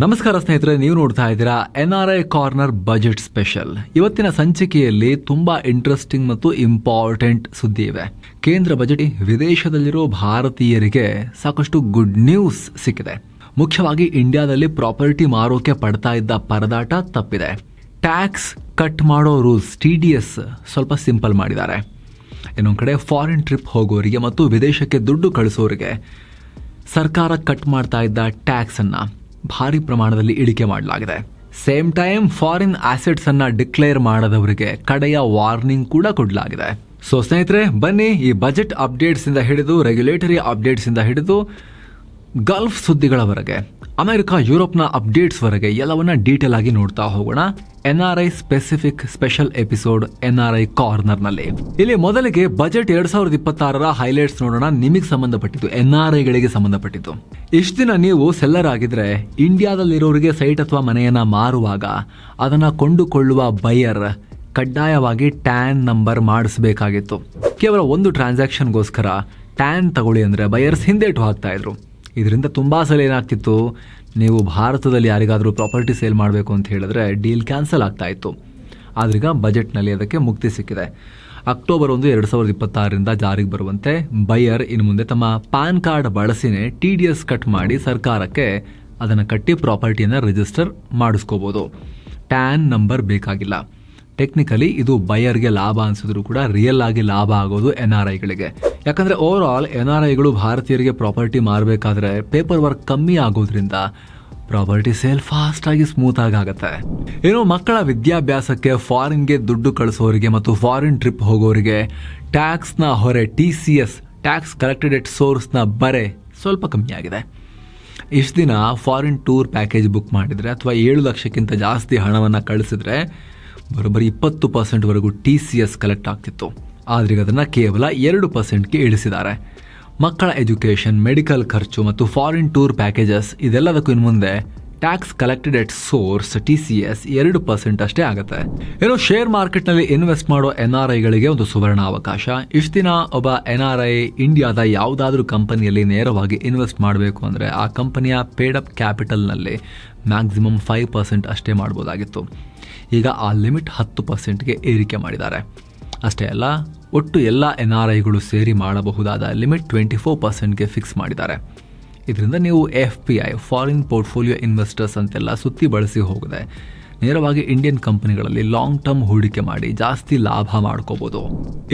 ನಮಸ್ಕಾರ ಸ್ನೇಹಿತರೆ, ನೀವು ನೋಡ್ತಾ ಇದ್ದೀರಾ N R I corner budget special ಇವತ್ತಿನ ಸಂಚಿಕೆಯಲ್ಲಿ ತುಂಬಾ ಇಂಟ್ರೆಸ್ಟಿಂಗ್ ಮತ್ತು ಇಂಪಾರ್ಟೆಂಟ್ ಸುದ್ದಿ ಇವೆ. ಕೇಂದ್ರ ಬಜೆಟ್ ವಿದೇಶದಲ್ಲಿರೋ ಭಾರತೀಯರಿಗೆ ಸಾಕಷ್ಟು ಗುಡ್ ನ್ಯೂಸ್ ಸಿಕ್ಕಿದೆ. ಮುಖ್ಯವಾಗಿ ಇಂಡಿಯಾದಲ್ಲಿ ಪ್ರಾಪರ್ಟಿ ಮಾರೋಕೆ ಪಡ್ತಾ ಇದ್ದ ಪರದಾಟ ತಪ್ಪಿದೆ. ಟ್ಯಾಕ್ಸ್ ಕಟ್ ಮಾಡೋ ರೂಲ್ಸ್ ಟಿ ಡಿ ಎಸ್ ಸ್ವಲ್ಪ ಸಿಂಪಲ್ ಮಾಡಿದ್ದಾರೆ. ಇನ್ನೊಂದು ಕಡೆ ಫಾರಿನ್ ಟ್ರಿಪ್ ಹೋಗೋರಿಗೆ ಮತ್ತು ವಿದೇಶಕ್ಕೆ ದುಡ್ಡು ಕಳಿಸೋರಿಗೆ ಸರ್ಕಾರ ಕಟ್ ಮಾಡ್ತಾ ಇದ್ದ ಟ್ಯಾಕ್ಸನ್ನು ಭಾರಿ ಪ್ರಮಾಣದಲ್ಲಿ ಇಳಿಕೆ ಮಾಡಲಾಗಿದೆ. ಸೇಮ್ ಟೈಮ್ ಫಾರಿನ್ ಆಸೆಟ್ಸ್ ಅನ್ನ ಡಿಕ್ಲೇರ್ ಮಾಡದವರಿಗೆ ಕಡೆಯ ವಾರ್ನಿಂಗ್ ಕೂಡ ಕೊಡಲಾಗಿದೆ. ಸೊ ಸ್ನೇಹಿತರೆ, ಬನ್ನಿ ಈ ಬಜೆಟ್ ಅಪ್ಡೇಟ್ಸ್ ಇಂದ ಹಿಡಿದು ರೆಗ್ಯುಲೇಟರಿ ಅಪ್ಡೇಟ್ಸ್ ಇಂದ ಹಿಡಿದು ಗಲ್ಫ್ ಸುದ್ದಿಗಳವರೆಗೆ, ಅಮೆರಿಕ, ಯುರೋಪ್ನ ಅಪ್ಡೇಟ್ಸ್ ವರೆಗೆ ಎಲ್ಲವನ್ನ ಡೀಟೇಲ್ ಆಗಿ ನೋಡ್ತಾ ಹೋಗೋಣ. N R I specific special episode N R I ಕಾರ್ನರ್ನಲ್ಲಿ ಇಲ್ಲಿ ಮೊದಲಿಗೆ ಬಜೆಟ್ ಎರಡ್ ಸಾವಿರದ ಇಪ್ಪತ್ತಾರರ ಹೈಲೈಟ್ಸ್ ನೋಡೋಣ. ನಿಮಗೆ ಸಂಬಂಧಪಟ್ಟಿದ್ದು ಎನ್ ಆರ್ ಐಗಳಿಗೆ ಸಂಬಂಧಪಟ್ಟಿದ್ದು. ಇಷ್ಟು ದಿನ ನೀವು ಸೆಲ್ಲರ್ ಆಗಿದ್ರೆ, ಇಂಡಿಯಾದಲ್ಲಿರೋರಿಗೆ ಸೈಟ್ ಅಥವಾ ಮನೆಯನ್ನ ಮಾರುವಾಗ ಅದನ್ನ ಕೊಂಡುಕೊಳ್ಳುವ ಬೈಯರ್ ಕಡ್ಡಾಯವಾಗಿ ಟ್ಯಾನ್ ನಂಬರ್ ಮಾಡಿಸಬೇಕಾಗಿತ್ತು. ಕೇವಲ ಒಂದು ಟ್ರಾನ್ಸಾಕ್ಷನ್ಗೋಸ್ಕರ ಟ್ಯಾನ್ ತಗೊಳ್ಳಿ ಅಂದ್ರೆ ಬಯರ್ಸ್ ಹಿಂದೇಟು ಹಾಕ್ತಾ ಇದ್ರು. ಇದರಿಂದ ತುಂಬ ಸಲ ಏನಾಗ್ತಿತ್ತು, ನೀವು ಭಾರತದಲ್ಲಿ ಯಾರಿಗಾದರೂ ಪ್ರಾಪರ್ಟಿ ಸೇಲ್ ಮಾಡಬೇಕು ಅಂತ ಹೇಳಿದ್ರೆ ಡೀಲ್ ಕ್ಯಾನ್ಸಲ್ ಆಗ್ತಾ ಇತ್ತು. ಆದ್ರೀಗ ಬಜೆಟ್ನಲ್ಲಿ ಅದಕ್ಕೆ ಮುಕ್ತಿ ಸಿಕ್ಕಿದೆ. ಅಕ್ಟೋಬರ್ ಒಂದು ಎರಡು ಸಾವಿರದ ಇಪ್ಪತ್ತಾರರಿಂದ ಜಾರಿಗೆ ಬರುವಂತೆ ಬೈಯರ್ ಇನ್ನು ಮುಂದೆ ತಮ್ಮ ಪ್ಯಾನ್ ಕಾರ್ಡ್ ಬಳಸಿನೇ ಟಿ ಡಿ ಎಸ್ ಕಟ್ ಮಾಡಿ ಸರ್ಕಾರಕ್ಕೆ ಅದನ್ನು ಕಟ್ಟಿ ಪ್ರಾಪರ್ಟಿಯನ್ನು ರಿಜಿಸ್ಟರ್ ಮಾಡಿಸ್ಕೋಬೋದು. ಟ್ಯಾನ್ ನಂಬರ್ ಬೇಕಾಗಿಲ್ಲ. ಟೆಕ್ನಿಕಲಿ ಇದು ಬಯರ್ಗೆ ಲಾಭ ಅನ್ಸಿದ್ರು ಕೂಡ ರಿಯಲ್ ಆಗಿ ಲಾಭ ಆಗೋದು ಎನ್ ಆರ್ ಐಗಳಿಗೆ ಯಾಕಂದ್ರೆ ಓವರ್ ಆಲ್ ಎನ್ ಆರ್ ಐಗಳು ಭಾರತೀಯರಿಗೆ ಪ್ರಾಪರ್ಟಿ ಮಾರಬೇಕಾದ್ರೆ ಪೇಪರ್ ವರ್ಕ್ ಕಮ್ಮಿ ಆಗೋದ್ರಿಂದ ಪ್ರಾಪರ್ಟಿ ಸೇಲ್ ಫಾಸ್ಟ್ ಆಗಿ ಸ್ಮೂತ್ ಆಗಿ ಆಗುತ್ತೆ. ಏನು ಮಕ್ಕಳ ವಿದ್ಯಾಭ್ಯಾಸಕ್ಕೆ ಫಾರಿನ್ಗೆ ದುಡ್ಡು ಕಳಿಸೋರಿಗೆ ಮತ್ತು ಫಾರಿನ್ ಟ್ರಿಪ್ ಹೋಗೋರಿಗೆ ಟ್ಯಾಕ್ಸ್ನ ಹೊರೆ T C S tax collected at ಸೋರ್ಸ್ನ ಬರೆ ಸ್ವಲ್ಪ ಕಮ್ಮಿ ಆಗಿದೆ. ಇಷ್ಟು ದಿನ ಫಾರಿನ್ ಟೂರ್ ಪ್ಯಾಕೇಜ್ ಬುಕ್ ಮಾಡಿದರೆ ಅಥವಾ ಏಳು ಲಕ್ಷಕ್ಕಿಂತ ಜಾಸ್ತಿ ಹಣವನ್ನು ಕಳಿಸಿದ್ರೆ ಬರೋಬ್ಬರಿ ಇಪ್ಪತ್ತು ಪರ್ಸೆಂಟ್ವರೆಗೂ ಟಿ ಸಿ ಎಸ್ ಕಲೆಕ್ಟ್ ಆಗ್ತಿತ್ತು. ಆದರೆ ಅದನ್ನು ಕೇವಲ ಎರಡು ಪರ್ಸೆಂಟ್ಗೆ ಇಳಿಸಿದ್ದಾರೆ. ಮಕ್ಕಳ ಎಜುಕೇಷನ್ ಮೆಡಿಕಲ್ ಖರ್ಚು ಮತ್ತು ಫಾರಿನ್ ಟೂರ್ ಪ್ಯಾಕೇಜಸ್ ಇದೆಲ್ಲದಕ್ಕೂ ಇನ್ನು ಮುಂದೆ tax collected at source T C S ಎರಡು ಪರ್ಸೆಂಟ್ ಅಷ್ಟೇ ಆಗುತ್ತೆ. ಏನೋ ಶೇರ್ ಮಾರ್ಕೆಟ್ನಲ್ಲಿ ಇನ್ವೆಸ್ಟ್ ಮಾಡೋ ಎನ್ ಆರ್ ಐಗಳಿಗೆ ಒಂದು ಸುವರ್ಣ ಅವಕಾಶ. ಇಷ್ಟು ದಿನ ಒಬ್ಬ ಎನ್ ಆರ್ ಐ ಇಂಡಿಯಾದ ಯಾವುದಾದ್ರೂ ಕಂಪನಿಯಲ್ಲಿ ನೇರವಾಗಿ ಇನ್ವೆಸ್ಟ್ ಮಾಡಬೇಕು ಅಂದರೆ ಆ ಕಂಪನಿಯ ಪೇಡಪ್ ಕ್ಯಾಪಿಟಲ್ನಲ್ಲಿ ಮ್ಯಾಕ್ಸಿಮಮ್ ಫೈವ್ ಪರ್ಸೆಂಟ್ ಅಷ್ಟೇ ಮಾಡ್ಬೋದಾಗಿತ್ತು. ಈಗ ಆ ಲಿಮಿಟ್ ಹತ್ತು ಪರ್ಸೆಂಟ್ಗೆ ಏರಿಕೆ ಮಾಡಿದ್ದಾರೆ. ಅಷ್ಟೇ ಅಲ್ಲ, ಒಟ್ಟು ಎಲ್ಲ ಎನ್ ಆರ್ ಐಗಳು ಸೇರಿ ಮಾಡಬಹುದಾದ ಲಿಮಿಟ್ ಟ್ವೆಂಟಿ ಫೋರ್ ಪರ್ಸೆಂಟ್ಗೆ ಫಿಕ್ಸ್ ಮಾಡಿದ್ದಾರೆ. ಇದರಿಂದ ನೀವು F P I foreign portfolio investors ಅಂತೆಲ್ಲ ಸುತ್ತಿ ಬಳಸಿ ಹೋಗಿದೆ ನೇರವಾಗಿ ಇಂಡಿಯನ್ ಕಂಪನಿಗಳಲ್ಲಿ ಲಾಂಗ್ ಟರ್ಮ್ ಹೂಡಿಕೆ ಮಾಡಿ ಜಾಸ್ತಿ ಲಾಭ ಮಾಡ್ಕೋಬಹುದು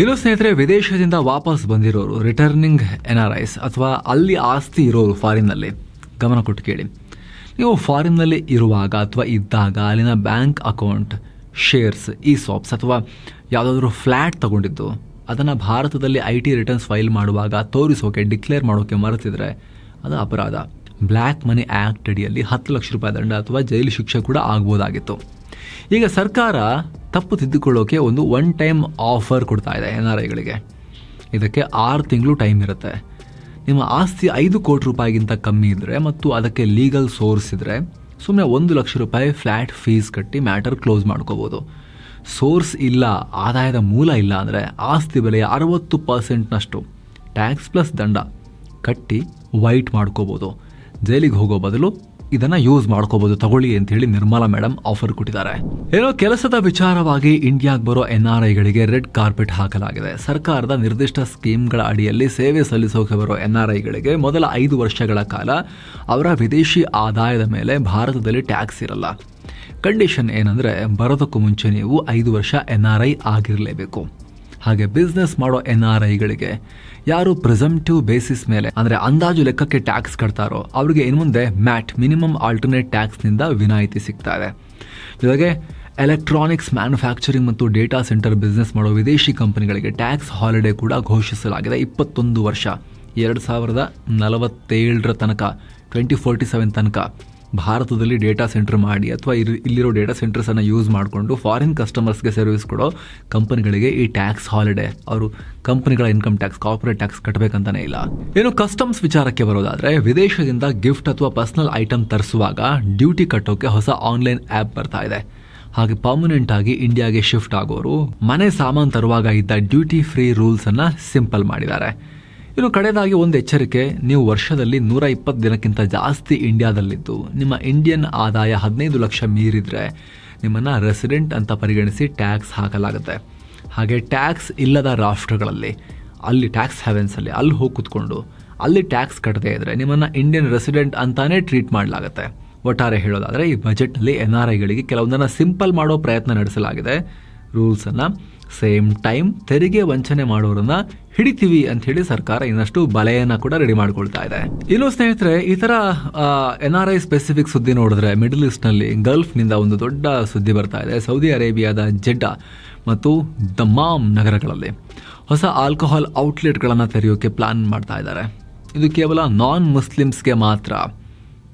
ಇನ್ನು ಸ್ನೇಹಿತರೆ, ವಿದೇಶದಿಂದ ವಾಪಸ್ ಬಂದಿರೋರು ರಿಟರ್ನಿಂಗ್ ಎನ್ ಆರ್ ಐಸ್ ಅಥವಾ ಅಲ್ಲಿ ಆಸ್ತಿ ಇರೋರು ಫಾರಿನ್ನಲ್ಲಿ ಗಮನ ಕೊಟ್ಟು ಕೇಳಿ. ನೀವು ಫಾರಿನ್ನಲ್ಲಿ ಇರುವಾಗ ಅಥವಾ ಇದ್ದಾಗ ಅಲ್ಲಿನ ಬ್ಯಾಂಕ್ ಅಕೌಂಟ್ ಶೇರ್ಸ್ ಈ ಸಾಪ್ಸ್ ಅಥವಾ ಯಾವುದಾದ್ರೂ ಫ್ಲ್ಯಾಟ್ ತಗೊಂಡಿದ್ದು, ಅದನ್ನು ಭಾರತದಲ್ಲಿ ಐ ಟಿ ರಿಟರ್ನ್ಸ್ ಫೈಲ್ ಮಾಡುವಾಗ ತೋರಿಸೋಕೆ ಡಿಕ್ಲೇರ್ ಮಾಡೋಕೆ ಮರೆತಿದ್ರೆ ಅದು ಅಪರಾಧ. ಬ್ಲ್ಯಾಕ್ ಮನಿ ಆ್ಯಕ್ಟ್ ಅಡಿಯಲ್ಲಿ ಹತ್ತು ಲಕ್ಷ ರೂಪಾಯಿ ದಂಡ ಅಥವಾ ಜೈಲು ಶಿಕ್ಷೆ ಕೂಡ ಆಗ್ಬೋದಾಗಿತ್ತು. ಈಗ ಸರ್ಕಾರ ತಪ್ಪು ತಿದ್ದುಕೊಳ್ಳೋಕೆ ಒಂದು ಒನ್ ಟೈಮ್ ಆಫರ್ ಕೊಡ್ತಾ ಇದೆ ಎನ್ ಆರ್ ಐಗಳಿಗೆ. ಇದಕ್ಕೆ ಆರು ತಿಂಗಳು ಟೈಮ್ ಇರುತ್ತೆ. ನಿಮ್ಮ ಆಸ್ತಿ ಐದು ಕೋಟಿ ರೂಪಾಯಿಗಿಂತ ಕಮ್ಮಿ ಇದ್ದರೆ ಮತ್ತು ಅದಕ್ಕೆ ಲೀಗಲ್ ಸೋರ್ಸ್ ಇದ್ದರೆ ಸುಮ್ಮನೆ ಒಂದು ಲಕ್ಷ ರೂಪಾಯಿ ಫ್ಲ್ಯಾಟ್ ಫೀಸ್ ಕಟ್ಟಿ ಮ್ಯಾಟರ್ ಕ್ಲೋಸ್ ಮಾಡ್ಕೋಬೋದು. ಸೋರ್ಸ್ ಇಲ್ಲ, ಆದಾಯದ ಮೂಲ ಇಲ್ಲ ಅಂದರೆ ಆಸ್ತಿ ಬೆಲೆಯ ಅರವತ್ತು ಪರ್ಸೆಂಟ್ನಷ್ಟು ಟ್ಯಾಕ್ಸ್ ಪ್ಲಸ್ ದಂಡ. ಕಟ್ಟಿ ವೈಟ್ ಮಾಡ್ಕೋಬೋದು. ಜೈಲಿಗೆ ಹೋಗೋ ಬದಲು ಇದನ್ನ ಯೂಸ್ ಮಾಡ್ಕೋಬೋದು. ತಗೊಳ್ಳಿ ಅಂತ ಹೇಳಿ ನಿರ್ಮಲಾ ಮೇಡಮ್ ಆಫರ್ ಕೊಟ್ಟಿದ್ದಾರೆ. ಏನೋ ಕೆಲಸದ ವಿಚಾರವಾಗಿ ಇಂಡಿಯಾಗೆ ಬರೋ ಎನ್ ಆರ್ ಐಗಳಿಗೆ ರೆಡ್ ಕಾರ್ಪೆಟ್ ಹಾಕಲಾಗಿದೆ. ಸರ್ಕಾರದ ನಿರ್ದಿಷ್ಟ ಸ್ಕೀಮ್ಗಳ ಅಡಿಯಲ್ಲಿ ಸೇವೆ ಸಲ್ಲಿಸೋಕೆ ಬರೋ ಎನ್ ಆರ್ ಐಗಳಿಗೆ ಮೊದಲ ಐದು ವರ್ಷಗಳ ಕಾಲ ಅವರ ವಿದೇಶಿ ಆದಾಯದ ಮೇಲೆ ಭಾರತದಲ್ಲಿ ಟ್ಯಾಕ್ಸ್ ಇರಲ್ಲ. ಕಂಡೀಷನ್ ಏನಂದ್ರೆ ಬರೋದಕ್ಕೂ ಮುಂಚೆ ನೀವು ಐದು ವರ್ಷ ಎನ್ ಆರ್ ಐ ಆಗಿರಲೇಬೇಕು. ಹಾಗೆ ಬಿಸ್ನೆಸ್ ಮಾಡೋ ಎನ್ ಆರ್ ಐಗಳಿಗೆ. ಯಾರು ಪ್ರೆಸೆಂಟಿವ್ ಬೇಸಿಸ್ ಮೇಲೆ, ಅಂದ್ರೆ ಅಂದಾಜು ಲೆಕ್ಕಕ್ಕೆ ಟ್ಯಾಕ್ಸ್ ಕಟ್ತಾರೋ, ಅವರಿಗೆ ಇನ್ನು ಮುಂದೆ ಮ್ಯಾಟ್ ಮಿನಿಮಮ್ ಆಲ್ಟರ್ನೇಟ್ ಟ್ಯಾಕ್ಸ್ನಿಂದ ವಿನಾಯಿತಿ ಸಿಗ್ತಾ ಇದೆ ಜೊತೆಗೆ ಎಲೆಕ್ಟ್ರಾನಿಕ್ಸ್ ಮ್ಯಾನುಫ್ಯಾಕ್ಚರಿಂಗ್ ಮತ್ತು ಡೇಟಾ ಸೆಂಟರ್ ಬಿಸ್ನೆಸ್ ಮಾಡೋ ವಿದೇಶಿ ಕಂಪನಿಗಳಿಗೆ ಟ್ಯಾಕ್ಸ್ ಹಾಲಿಡೇ ಕೂಡ ಘೋಷಿಸಲಾಗಿದೆ ಇಪ್ಪತ್ತೊಂದು ವರ್ಷ. ಎರಡು ಸಾವಿರದ ನಲವತ್ತೇಳರ ತನಕ ಟ್ವೆಂಟಿ ಫೋರ್ಟಿ ಸೆವೆನ್ ತನಕ. ಭಾರತದಲ್ಲಿ ಡೇಟಾ ಸೆಂಟರ್ ಮಾಡಿ ಅಥವಾ ಇಲ್ಲಿರೋ ಡೇಟಾ ಸೆಂಟರ್ಸನ್ನು ಯೂಸ್ ಮಾಡಿಕೊಂಡು ಫಾರಿನ್ ಕಸ್ಟಮರ್ಸ್ಗೆ ಸರ್ವಿಸ್ ಕೊಡೋ ಕಂಪನಿಗಳಿಗೆ ಈ ಟ್ಯಾಕ್ಸ್ ಹಾಲಿಡೇ. ಅವರು ಕಂಪನಿಗಳ ಇನ್ಕಮ್ ಟ್ಯಾಕ್ಸ್, ಕಾರ್ಪೊರೇಟ್ ಟ್ಯಾಕ್ಸ್ ಕಟ್ಟಬೇಕಂತಾನೆ ಇಲ್ಲ. ಏನು ಕಸ್ಟಮ್ಸ್ ವಿಚಾರಕ್ಕೆ ಬರೋದಾದರೆ, ವಿದೇಶದಿಂದ ಗಿಫ್ಟ್ ಅಥವಾ ಪರ್ಸ್ನಲ್ ಐಟಮ್ ತರಿಸುವಾಗ ಡ್ಯೂಟಿ ಕಟ್ಟೋಕೆ ಹೊಸ ಆನ್ಲೈನ್ ಆ್ಯಪ್ ಬರ್ತಾ ಇದೆ. ಹಾಗೆ ಪರ್ಮನೆಂಟ್ ಆಗಿ ಇಂಡಿಯಾಗೆ ಶಿಫ್ಟ್ ಆಗೋರು ಮನೆ ಸಾಮಾನು ತರುವಾಗ ಇದ್ದ ಡ್ಯೂಟಿ ಫ್ರೀ ರೂಲ್ಸನ್ನು ಸಿಂಪಲ್ ಮಾಡಿದ್ದಾರೆ. ಇನ್ನು ಕಡೆಯದಾಗಿ ಒಂದು ಎಚ್ಚರಿಕೆ, ನೀವು ವರ್ಷದಲ್ಲಿ ನೂರ ಇಪ್ಪತ್ತು ದಿನಕ್ಕಿಂತ ಜಾಸ್ತಿ ಇಂಡಿಯಾದಲ್ಲಿದ್ದು, ನಿಮ್ಮ ಇಂಡಿಯನ್ ಆದಾಯ ಹದಿನೈದು ಲಕ್ಷ ಮೀರಿದರೆ ನಿಮ್ಮನ್ನು ರೆಸಿಡೆಂಟ್ ಅಂತ ಪರಿಗಣಿಸಿ ಟ್ಯಾಕ್ಸ್ ಹಾಕಲಾಗುತ್ತೆ. ಹಾಗೆ ಟ್ಯಾಕ್ಸ್ ಇಲ್ಲದ ರಾಷ್ಟ್ರಗಳಲ್ಲಿ, ಅಲ್ಲಿ ಟ್ಯಾಕ್ಸ್ ಹ್ಯಾವೆನ್ಸಲ್ಲಿ, ಅಲ್ಲಿ ಹೋಗಿ ಕೂತ್ಕೊಂಡು, ಅಲ್ಲಿ ಟ್ಯಾಕ್ಸ್ ಕಟ್ಟದೇ ಇದ್ದರೆ ನಿಮ್ಮನ್ನು ಇಂಡಿಯನ್ ರೆಸಿಡೆಂಟ್ ಅಂತಾನೆ ಟ್ರೀಟ್ ಮಾಡಲಾಗುತ್ತೆ. ಒಟ್ಟಾರೆ ಹೇಳೋದಾದರೆ, ಈ ಬಜೆಟ್ನಲ್ಲಿ ಎನ್ ಆರ್ ಐಗಳಿಗೆ ಕೆಲವೊಂದನ್ನು ಸಿಂಪಲ್ ಮಾಡೋ ಪ್ರಯತ್ನ ನಡೆಸಲಾಗಿದೆ. ರೂಲ್ಸನ್ನು ಸೇಮ್ ಟೈಮ್ ತೆರಿಗೆ ವಂಚನೆ ಮಾಡೋರನ್ನ ಹಿಡಿತೀವಿ ಅಂತ ಹೇಳಿ ಸರ್ಕಾರ ಇನ್ನಷ್ಟು ಬಲೆಯನ್ನ ಕೂಡ ರೆಡಿ ಮಾಡ್ಕೊಳ್ತಾ ಇದೆ. ಇನ್ನು ಸ್ನೇಹಿತರೆ, ಈ ತರ ಎನ್ ಆರ್ ಐ ಸ್ಪೆಸಿಫಿಕ್ ಸುದ್ದಿ ನೋಡಿದ್ರೆ ಮಿಡಲ್ ಈಸ್ಟ್ನಲ್ಲಿ ಗಲ್ಫ್ನಿಂದ ಒಂದು ದೊಡ್ಡ ಸುದ್ದಿ ಬರ್ತಾ ಇದೆ ಸೌದಿ ಅರೇಬಿಯಾದ ಜೆಡ್ಡಾ ಮತ್ತು ದಮಾಮ್ ನಗರಗಳಲ್ಲಿ. ಹೊಸ ಆಲ್ಕೋಹಾಲ್ ಔಟ್ಲೆಟ್ಗಳನ್ನು ತೆರೆಯೋಕೆ ಪ್ಲಾನ್ ಮಾಡ್ತಾ ಇದ್ದಾರೆ. ಇದು ಕೇವಲ ನಾನ್ ಮುಸ್ಲಿಮ್ಸ್ಗೆ ಮಾತ್ರ.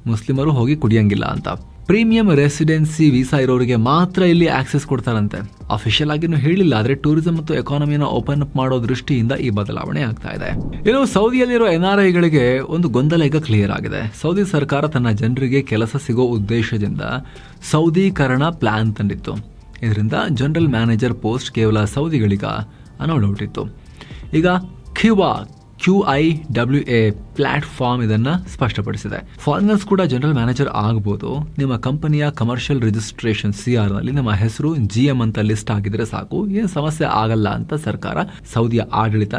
ಮುಸ್ಲಿಮರು ಹೋಗಿ ಕುಡಿಯಂಗಿಲ್ಲ ಅಂತ. ಪ್ರೀಮಿಯಂ ರೆಸಿಡೆನ್ಸಿ ವೀಸಾ ಇರೋರಿಗೆ ಮಾತ್ರ ಇಲ್ಲಿ ಆಕ್ಸೆಸ್ ಕೊಡ್ತಾರಂತೆ. ಅಫಿಷಿಯಲ್ ಆಗಿನೂ ಹೇಳಿಲ್ಲ, ಆದರೆ ಟೂರಿಸಂ ಮತ್ತು ಎಕಾನಮಿನ ಓಪನ್ ಅಪ್ ಮಾಡೋ ದೃಷ್ಟಿಯಿಂದ ಈ ಬದಲಾವಣೆ ಆಗ್ತಾ ಇದೆ. ಇನ್ನು ಸೌದಿಯಲ್ಲಿರೋ ಎನ್ ಆರ್ ಐಗಳಿಗೆ ಒಂದು ಗೊಂದಲ ಈಗ ಕ್ಲಿಯರ್ ಆಗಿದೆ. ಸೌದಿ ಸರ್ಕಾರ ತನ್ನ ಜನರಿಗೆ ಕೆಲಸ ಸಿಗೋ ಉದ್ದೇಶದಿಂದ ಸೌದೀಕರಣ ಪ್ಲಾನ್ ತಂದಿತ್ತು. ಇದರಿಂದ ಜನರಲ್ ಮ್ಯಾನೇಜರ್ ಪೋಸ್ಟ್ ಕೇವಲ ಸೌದಿಗಳಿಗ ಅನೌಡ್ ಹುಟ್ಟಿತ್ತು. ಈಗ Cuba Q I W A platform ಇದನ್ನ ಸ್ಪಷ್ಟಪಡಿಸಿದೆ. ಫಾರಿನರ್ಸ್ ಕೂಡ ಜನರಲ್ ಮ್ಯಾನೇಜರ್ ಆಗಬಹುದು ನಿಮ್ಮ ಕಂಪನಿಯ ಕಮರ್ಷಿಯಲ್ ರಿಜಿಸ್ಟ್ರೇಷನ್ ಸಿ ಆರ್ನಲ್ಲಿ ನಿಮ್ಮ ಹೆಸರು ಜಿ ಎಂ ಅಂತ ಲಿಸ್ಟ್ ಆಗಿದ್ರೆ ಸಾಕು. ಏನು ಸಮಸ್ಯೆ ಆಗಲ್ಲ ಅಂತ ಸರ್ಕಾರ ಸೌದಿಯ ಆಡಳಿತ,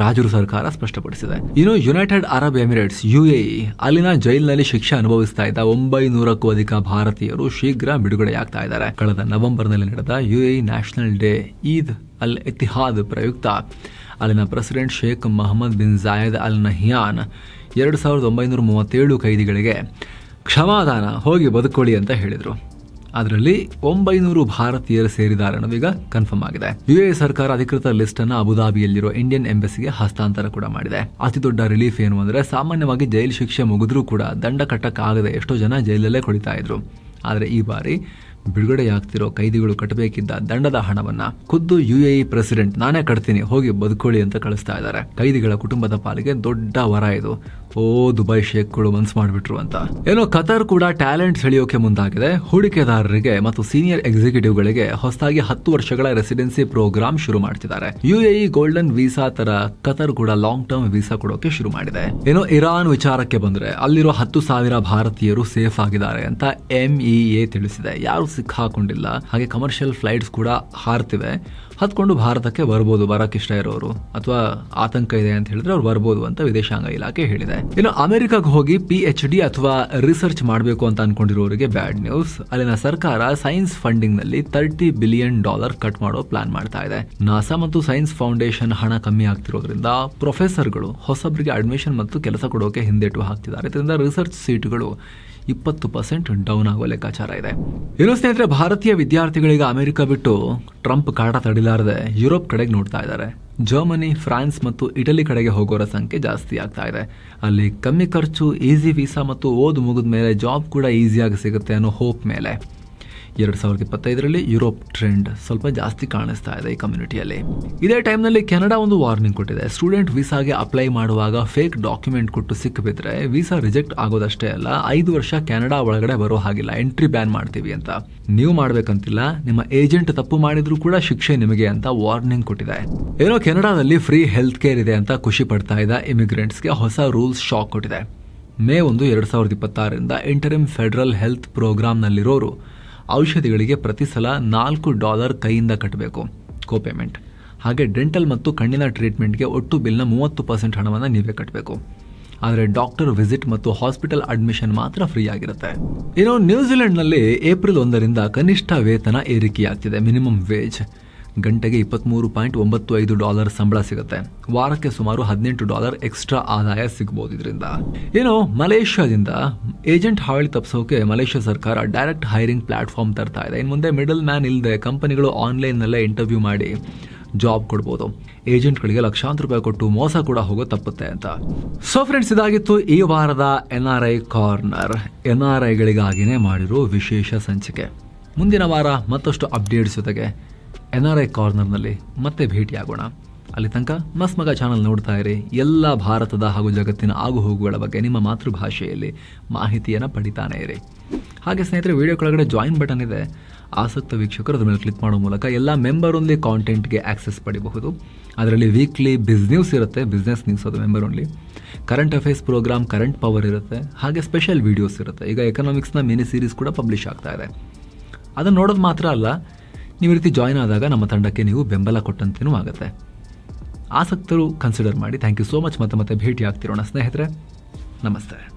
ರಾಜರು ಸರ್ಕಾರ ಸ್ಪಷ್ಟಪಡಿಸಿದೆ. ಇನ್ನು ಯುನೈಟೆಡ್ ಅರಬ್ ಎಮಿರೇಟ್ಸ್ ಯುಎಇ ಅಲ್ಲಿನ ಜೈಲಿನಲ್ಲಿ ಶಿಕ್ಷೆ ಅನುಭವಿಸ್ತಾ ಇದ್ದ ಒಂಬೈನೂರಕ್ಕೂ ಅಧಿಕ ಭಾರತೀಯರು ಶೀಘ್ರ ಬಿಡುಗಡೆಯಾಗ್ತಾ ಇದ್ದಾರೆ. ಕಳೆದ ನವೆಂಬರ್ನಲ್ಲಿ ನಡೆದ ಯುಎಇ ನ್ಯಾಷನಲ್ ಡೇ ಈದ್ ಅಲ್ ಇತಿಹಾದ್ ಪ್ರಯುಕ್ತ. ಅಲ್ಲಿನ president Sheikh Mohammed bin Zayed Al Nahyan ಎರಡು ಸಾವಿರದ ಒಂಬೈನೂರ ಮೂವತ್ತೇಳು ಕೈದಿಗಳಿಗೆ ಕ್ಷಮಾದಾನ ಹೋಗಿ ಬದುಕೊಳ್ಳಿ ಅಂತ ಹೇಳಿದರು. ಅದರಲ್ಲಿ ಒಂಬೈನೂರು ಭಾರತೀಯರು ಸೇರಿದ್ದಾರೆ ಅನ್ನೋದೀಗ ಕನ್ಫರ್ಮ್ ಆಗಿದೆ. ಯು ಎ ಸರ್ಕಾರ ಅಧಿಕೃತ ಲಿಸ್ಟ್ ಅನ್ನು ಇಂಡಿಯನ್ ಎಂಬಸಿಗೆ ಹಸ್ತಾಂತರ ಕೂಡ ಮಾಡಿದೆ. ಅತಿ ದೊಡ್ಡ ರಿಲೀಫ್ ಏನು ಅಂದ್ರೆ ಸಾಮಾನ್ಯವಾಗಿ ಜೈಲು ಶಿಕ್ಷೆ ಮುಗಿದ್ರೂ ಕೂಡ ದಂಡ ಕಟ್ಟಕ್ಕಾಗದೆ ಎಷ್ಟೋ ಜನ ಜೈಲಲ್ಲೇ ಕುಳಿತಾ ಇದ್ರು. ಆದರೆ ಈ ಬಾರಿ ಬಿಡುಗಡೆಯಾಗ್ತಿರೋ ಕೈದಿಗಳು ಕಟ್ಟಬೇಕಿದ್ದ ದಂಡದ ಹಣವನ್ನ ಖುದ್ದು ಯುಎಇ ಪ್ರೆಸಿಡೆಂಟ್, ನಾನೇ ಕಟ್ತೀನಿ, ಹೋಗಿ ಬದುಕೊಳ್ಳಿ ಅಂತ ಕಳಿಸ್ತಾ ಇದ್ದಾರೆ. ಕೈದಿಗಳ ಕುಟುಂಬದ ಪಾಲಿಗೆ ದೊಡ್ಡ ವರ ಇದು. ಓ, ದುಬೈ ಶೇಖ್ಗಳು ಮನ್ಸು ಮಾಡಿಬಿಟ್ರು ಅಂತ. ಏನೋ ಕತಾರ್ ಕೂಡ ಟ್ಯಾಲೆಂಟ್ ಸೆಳೆಯೋಕೆ ಮುಂದಾಗಿದೆ. ಹೂಡಿಕೆದಾರರಿಗೆ ಮತ್ತು ಸೀನಿಯರ್ ಎಕ್ಸಿಕ್ಯೂಟಿವ್ ಗಳಿಗೆ ಹೊಸದಾಗಿ ಹತ್ತು ವರ್ಷಗಳ ರೆಸಿಡೆನ್ಸಿ ಪ್ರೋಗ್ರಾಮ್ ಶುರು ಮಾಡ್ತಿದ್ದಾರೆ. ಯುಎಇ ಗೋಲ್ಡನ್ ವೀಸಾ ತರ ಕತಾರ್ ಕೂಡ ಲಾಂಗ್ ಟರ್ಮ್ ವೀಸಾ ಕೊಡೋಕೆ ಶುರು ಮಾಡಿದೆ. ಏನೋ ಇರಾನ್ ವಿಚಾರಕ್ಕೆ ಬಂದ್ರೆ ಅಲ್ಲಿರೋ ಹತ್ತು ಸಾವಿರ ಭಾರತೀಯರು ಸೇಫ್ ಆಗಿದ್ದಾರೆ ಅಂತ ಎಂಇಎ ತಿಳಿಸಿದೆ. ಯಾರು ಸಿಕ್ಕಾಕೊಂಡಿಲ್ಲ. ಹಾಗೆ ಕಮರ್ಷಿಯಲ್ ಫ್ಲೈಟ್ಸ್ ಕೂಡ ಹಾರ್ತಿವೆ. ಹತ್ಕೊಂಡು ಭಾರತಕ್ಕೆ ಬರ್ಬೋದು ಇಷ್ಟ ಇರೋರು. ಅಥವಾ ಆತಂಕ ಇದೆ ಅಂತ ಹೇಳಿದ್ರೆ ಅವ್ರು ಬರ್ಬೋದು ಅಂತ ವಿದೇಶಾಂಗ ಇಲಾಖೆ ಹೇಳಿದೆ. ಇನ್ನು ಅಮೆರಿಕಾಗೆ ಹೋಗಿ ಪಿ ಎಚ್ ಡಿ ಅಥವಾ ರಿಸರ್ಚ್ ಮಾಡಬೇಕು ಅಂತ ಅನ್ಕೊಂಡಿರೋರಿಗೆ ಬ್ಯಾಡ್ ನ್ಯೂಸ್ ಅಲ್ಲಿನ ಸರ್ಕಾರ ಸೈನ್ಸ್ ಫಂಡಿಂಗ್ನಲ್ಲಿ ತರ್ಟಿ ಬಿಲಿಯನ್ ಡಾಲರ್ ಕಟ್ ಮಾಡೋ ಪ್ಲಾನ್ ಮಾಡ್ತಾ ಇದೆ. ನಾಸಾ ಮತ್ತು ಸೈನ್ಸ್ ಫೌಂಡೇಶನ್ ಹಣ ಕಮ್ಮಿ ಆಗ್ತಿರೋದ್ರಿಂದ ಪ್ರೊಫೆಸರ್ಗಳು ಹೊಸಬರಿಗೆ ಅಡ್ಮಿಷನ್ ಮತ್ತು ಕೆಲಸ ಕೊಡೋಕೆ ಹಿಂದೇಟು ಹಾಕ್ತಿದ್ದಾರೆ. ಇದರಿಂದ ರಿಸರ್ಚ್ ಸೀಟ್ಗಳು ಇಪ್ಪತ್ತು ಪರ್ಸೆಂಟ್ ಡೌನ್ ಆಗುವ ಲೆಕ್ಕಾಚಾರ ಇದೆ. ಇನ್ನು ಸ್ನೇಹಿತರೆ, ಭಾರತೀಯ ವಿದ್ಯಾರ್ಥಿಗಳಿಗೆ ಅಮೆರಿಕ ಬಿಟ್ಟು ಟ್ರಂಪ್ ಕಾಟ ತಡಿಲಾರದೆ ಯುರೋಪ್ ಕಡೆಗೆ ನೋಡ್ತಾ ಇದ್ದಾರೆ. ಜರ್ಮನಿ, ಫ್ರಾನ್ಸ್ ಮತ್ತು ಇಟಲಿ ಕಡೆಗೆ ಹೋಗೋರ ಸಂಖ್ಯೆ ಜಾಸ್ತಿ ಆಗ್ತಾ ಇದೆ. ಅಲ್ಲಿ ಕಮ್ಮಿ ಖರ್ಚು ಈಸಿ ವೀಸಾ ಮತ್ತು ಓದು ಮುಗಿದ ಮೇಲೆ ಜಾಬ್ ಕೂಡ ಈಸಿಯಾಗಿ ಸಿಗುತ್ತೆ ಅನ್ನೋ ಹೋಪ್ ಮೇಲೆ. ಎರಡು ಸಾವಿರದ ಇಪ್ಪತ್ತೈದರಲ್ಲಿ ಯುರೋಪ್ ಟ್ರೆಂಡ್ ಸ್ವಲ್ಪ ಜಾಸ್ತಿ ಕಾಣಿಸ್ತಾ ಇದೆ ಈ ಕಮ್ಯುನಿಟಿಯಲ್ಲಿ ಇದೇ ಟೈಮ್ನಲ್ಲಿ ಕೆನಡಾ ಒಂದು ವಾರ್ನಿಂಗ್ ಕೊಟ್ಟಿದೆ. ಸ್ಟೂಡೆಂಟ್ ವೀಸಾಗೆ ಅಪ್ಲೈ ಮಾಡುವಾಗ ಫೇಕ್ ಡಾಕ್ಯುಮೆಂಟ್ ಕೊಟ್ಟು ಸಿಕ್ಕಿಬಿದ್ರೆ ವೀಸಾ ರಿಜೆಕ್ಟ್ ಆಗೋದಷ್ಟೇ ಅಲ್ಲ, ಐದು ವರ್ಷ ಕೆನಡಾ ಒಳಗಡೆ ಬರೋ ಹಾಗಿಲ್ಲ ಎಂಟ್ರಿ ಬ್ಯಾನ್ ಮಾಡ್ತೀವಿ ಅಂತ. ನೀವು ಮಾಡ್ಬೇಕಂತಿಲ್ಲ, ನಿಮ್ಮ ಏಜೆಂಟ್ ತಪ್ಪು ಮಾಡಿದ್ರು ಕೂಡ ಶಿಕ್ಷೆ ನಿಮಗೆ ಅಂತ ವಾರ್ನಿಂಗ್ ಕೊಟ್ಟಿದೆ. ಏನೋ ಕೆನಡಾದಲ್ಲಿ ಫ್ರೀ ಹೆಲ್ತ್ ಕೇರ್ ಇದೆ ಅಂತ ಖುಷಿ ಪಡ್ತಾ ಇದ್ದ ಇಮಿಗ್ರೆಂಟ್ಸ್ಗೆ ಹೊಸ ರೂಲ್ಸ್ ಶಾಕ್ ಕೊಟ್ಟಿದೆ. ಮೇ ಒಂದು ಎರಡ್ ಸಾವಿರದ ಇಪ್ಪತ್ತಾರರಿಂದ ಇಂಟರಿಮ್ ಫೆಡರಲ್ ಹೆಲ್ತ್ ಪ್ರೋಗ್ರಾಂನಲ್ಲಿರೋರು ಔಷಧಿಗಳಿಗೆ ಪ್ರತಿ ಸಲ ನಾಲ್ಕು ಡಾಲರ್ ಕೈಯಿಂದ ಕಟ್ಟಬೇಕು ಕೋ ಪೇಮೆಂಟ್ ಹಾಗೆ ಡೆಂಟಲ್ ಮತ್ತು ಕಣ್ಣಿನ ಟ್ರೀಟ್ಮೆಂಟ್ಗೆ ಒಟ್ಟು ಬಿಲ್ನ ಮೂವತ್ತು ಪರ್ಸೆಂಟ್ ಹಣವನ್ನು ನೀವೇ ಕಟ್ಟಬೇಕು. ಆದರೆ ಡಾಕ್ಟರ್ ವಿಸಿಟ್ ಮತ್ತು ಹಾಸ್ಪಿಟಲ್ ಅಡ್ಮಿಷನ್ ಮಾತ್ರ ಫ್ರೀ ಆಗಿರುತ್ತೆ ಇನ್ನು ನ್ಯೂಜಿಲೆಂಡ್ನಲ್ಲಿ ಏಪ್ರಿಲ್ ಒಂದರಿಂದ ಕನಿಷ್ಠ ವೇತನ ಏರಿಕೆಯಾಗ್ತಿದೆ, ಮಿನಿಮಮ್ ವೇಜ್. ಗಂಟೆಗೆ ಇಪ್ಪತ್ತ್ಮೂರು ಪಾಯಿಂಟ್ ಒಂಬತ್ತು ಐದು ಡಾಲರ್ ಸಂಬಳ ಸಿಗುತ್ತೆ. ವಾರಕ್ಕೆ ಸುಮಾರು ಹದಿನೆಂಟು ಡಾಲರ್ ಎಕ್ಸ್ಟ್ರಾ ಆದಾಯ ಸಿಗ್ಬೋದು ಇದರಿಂದ. ಏನು ಮಲೇಷ್ಯಾದಿಂದ ಏಜೆಂಟ್ ಹಾವಳಿ ತಪ್ಪಿಸೋಕೆ ಮಲೇಷ್ಯಾ ಸರ್ಕಾರ ಡೈರೆಕ್ಟ್ ಹೈರಿಂಗ್ ಪ್ಲಾಟ್ಫಾರ್ಮ್ ತರ್ತಾ ಇದೆ. ಇನ್ನು ಮುಂದೆ ಮಿಡಲ್ ಮ್ಯಾನ್ ಇಲ್ಲದೆ ಕಂಪನಿಗಳು ಆನ್ಲೈನ್ನಲ್ಲೇ ಇಂಟರ್ವ್ಯೂ ಮಾಡಿ ಜಾಬ್ ಕೊಡ್ಬೋದು. ಏಜೆಂಟ್ಗಳಿಗೆ ಲಕ್ಷಾಂತರ ರೂಪಾಯಿ ಕೊಟ್ಟು ಮೋಸ ಕೂಡ ಹೋಗೋ ತಪ್ಪುತ್ತೆ ಅಂತ. ಸೊ ಫ್ರೆಂಡ್ಸ್ ಇದಾಗಿತ್ತು ಈ ವಾರದ N R I corner. N R ಐಗಳಿಗಾಗಿನೇ ಮಾಡಿರೋ ವಿಶೇಷ ಸಂಚಿಕೆ. ಮುಂದಿನ ವಾರ ಮತ್ತಷ್ಟು ಅಪ್ಡೇಟ್ಸ್ ಜೊತೆಗೆ ಎನ್ ಆರ್ ಐ ಕಾರ್ನರ್ನಲ್ಲಿ ಮತ್ತೆ ಭೇಟಿಯಾಗೋಣ. ಅಲ್ಲಿ ತನಕ ಮಸ್ಮಗ ಚಾನಲ್ ನೋಡ್ತಾ ಇರಿ. ಎಲ್ಲ ಭಾರತದ ಹಾಗೂ ಜಗತ್ತಿನ ಆಗು ಹೋಗುಗಳ ಬಗ್ಗೆ ನಿಮ್ಮ ಮಾತೃಭಾಷೆಯಲ್ಲಿ ಮಾಹಿತಿಯನ್ನು ಪಡಿತಾನೆ ಇರಿ. ಹಾಗೆ ಸ್ನೇಹಿತರೆ ವಿಡಿಯೋ ಕೆಳಗಡೆ ಜಾಯಿನ್ ಬಟನ್ ಇದೆ. ಆಸಕ್ತ ವೀಕ್ಷಕರು ಅದ್ರ ಮೇಲೆ ಕ್ಲಿಕ್ ಮಾಡೋ ಮೂಲಕ ಎಲ್ಲ ಮೆಂಬರ್ ಓನ್ಲಿ ಕಾಂಟೆಂಟ್ಗೆ ಆಕ್ಸೆಸ್ ಪಡಿಬಹುದು. ಅದರಲ್ಲಿ ವೀಕ್ಲಿ ಬಿಸ್ ನ್ಯೂಸ್ ಇರುತ್ತೆ. ಬಿಸ್ನೆಸ್ ನ್ಯೂಸ್ ಅದು member only current affairs programme current power ಇರುತ್ತೆ. ಹಾಗೆ ಸ್ಪೆಷಲ್ ವೀಡಿಯೋಸ್ ಇರುತ್ತೆ. ಈಗ ಎಕನಾಮಿಕ್ಸ್ನ ಮಿನಿ ಸೀರೀಸ್ ಕೂಡ ಪಬ್ಲಿಷ್ ಆಗ್ತಾ ಇದೆ. ಅದನ್ನು ನೋಡೋದು ಮಾತ್ರ ಅಲ್ಲ ನೀವು ರೀತಿ ಜಾಯ್ನ್ ಆದಾಗ ನಮ್ಮ ತಂಡಕ್ಕೆ ನೀವು ಬೆಂಬಲ ಕೊಟ್ಟಂತೆಯೂ ಆಗುತ್ತೆ. ಆಸಕ್ತರು ಕನ್ಸಿಡರ್ ಮಾಡಿ. ಥ್ಯಾಂಕ್ ಯು ಸೋ ಮಚ್ ಮತ್ತೆ ಮತ್ತೆ ಭೇಟಿ ಆಗ್ತಿರೋಣ ಸ್ನೇಹಿತರೆ. ನಮಸ್ತೆ.